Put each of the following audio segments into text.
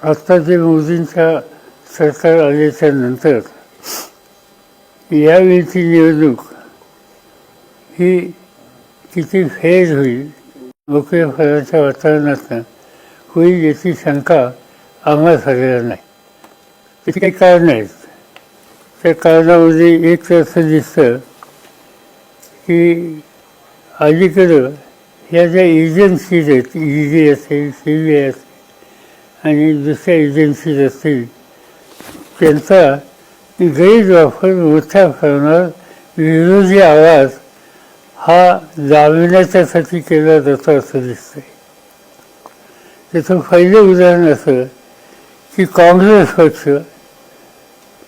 आता जे मोदींच्या सरकार आल्याच्यानंतर यावेळीची निवडणूक ही किती फेर होईल मोकळ्या फळाच्या वातावरणातनं होईल याची शंका आम्हा सगळ्यांना नाही. तिथे काही कारण आहेत त्या कारणामध्ये एक तर असं दिसतं की अलीकडं ह्या ज्या एजन्सीज आहेत ई डी असेल सी बी आय असेल आणि दुसऱ्या एजन्सीज असतील त्यांचा गैरवापर मोठ्या प्रमाणावर विरोधी आवाज हा दाबण्याच्यासाठी केला जातो असं दिसतंय. त्याचं पहिलं उदाहरण असं की काँग्रेस पक्ष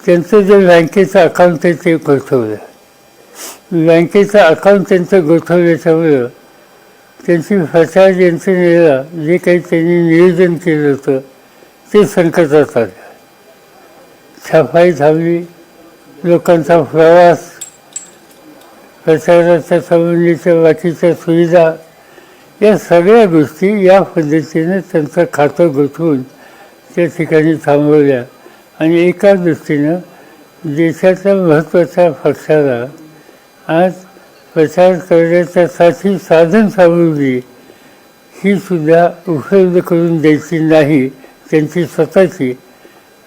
त्यांचं जे बँकेचं अकाउंट आहे ते गोठवलं. बँकेचं अकाउंट त्यांचं गोठवल्याच्यामुळं त्यांची प्रचार यंत्रणेला जे काही त्यांनी नियोजन केलं होतं ते संकटात आलं छापाई थांबली लोकांचा प्रवास प्रचाराच्या संबंधीच्या बाकीच्या सुविधा या सगळ्या गोष्टी या पद्धतीने त्यांचं खातं गोठवून त्या ठिकाणी थांबवल्या. आणि एका दृष्टीनं देशाच्या महत्त्वाच्या पक्षाला आज प्रचार करण्याच्यासाठी साधन सामग्री ही सुद्धा उपलब्ध करून द्यायची नाही त्यांची स्वतःची.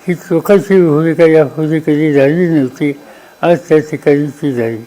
ही चोखाची भूमिका यापूर्वी कधी झाली नव्हती. आज त्या ठिकाणी ती झाली.